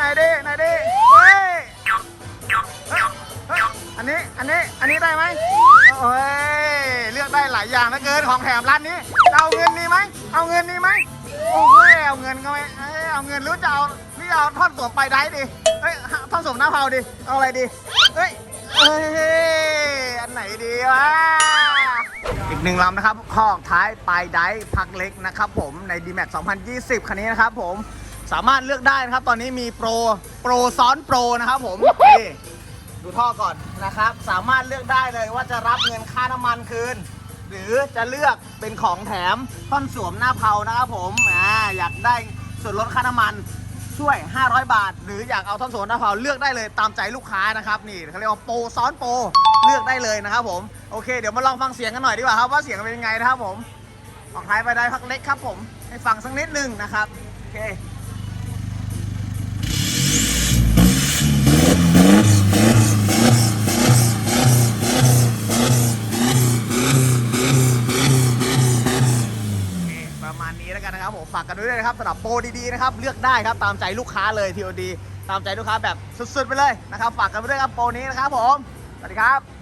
ไหนดิไหนดิเฮ้ยเฮ้ยเฮ้ยอันนี้อันนี้อันนี้ได้ไหมโอ้ยเลือกได้หลายอย่างเหลือเกินของแถมร้านนี้ เอาเงินนี่ไหมเอาเงินนี่ไหมโอ้ยเอาเงินก็ไม่เอ้ยเอาเงินหรือจะเอาหรือจะเอาทอนสวมไปได้ดิเฮ้ยทอนสวมหน้าเผาดิเอาอะไรดิเฮ้ยเอ้ยอันไหนดีวะอีกหนึ่งลำนะครับข้อท้ายปลายไดฟ์พักเล็กนะครับผมใน d m a x 2020 คันนี้นะครับผม สามารถเลือกได้นะครับ ตอนนี้มีโปรโปรซ้อนโปรนะครับผมนี่ดูท่อก่อนนะครับ สามารถเลือกได้เลยว่าจะรับเงินค่าน้ำมันคืน หรือจะเลือกเป็นของแถมท่อนสวมหน้าเผานะครับผมอ่าอยากได้ส่วนลดค่าน้ำมันช่วย 500 บาท หรืออยากเอาท่อนสวนหน้าเผาเลือกได้เลยตามใจลูกค้านะครับ นี่เขาเรียกว่าโปรซ้อนโปรเลือกได้เลยนะครับผมโอเคเดี๋ยวมาลองฟังเสียงกันหน่อยดีกว่าครับว่าเสียงเป็นยังไงนะครับผมออกท้ายไปได้พักเล็กครับผมให้ฟังสักนิดนึงนะครับโอเค มาณนี้แล้วกันนะครับผมฝากกันด้วยนะครับสำหรับโปรดีๆนะครับเลือกได้ครับตามใจลูกค้าเลยทีโอดีตามใจลูกค้าแบบสุดๆไปเลยนะครับฝากกันด้วยครับโปรนี้นะครับผมสวัสดีครับ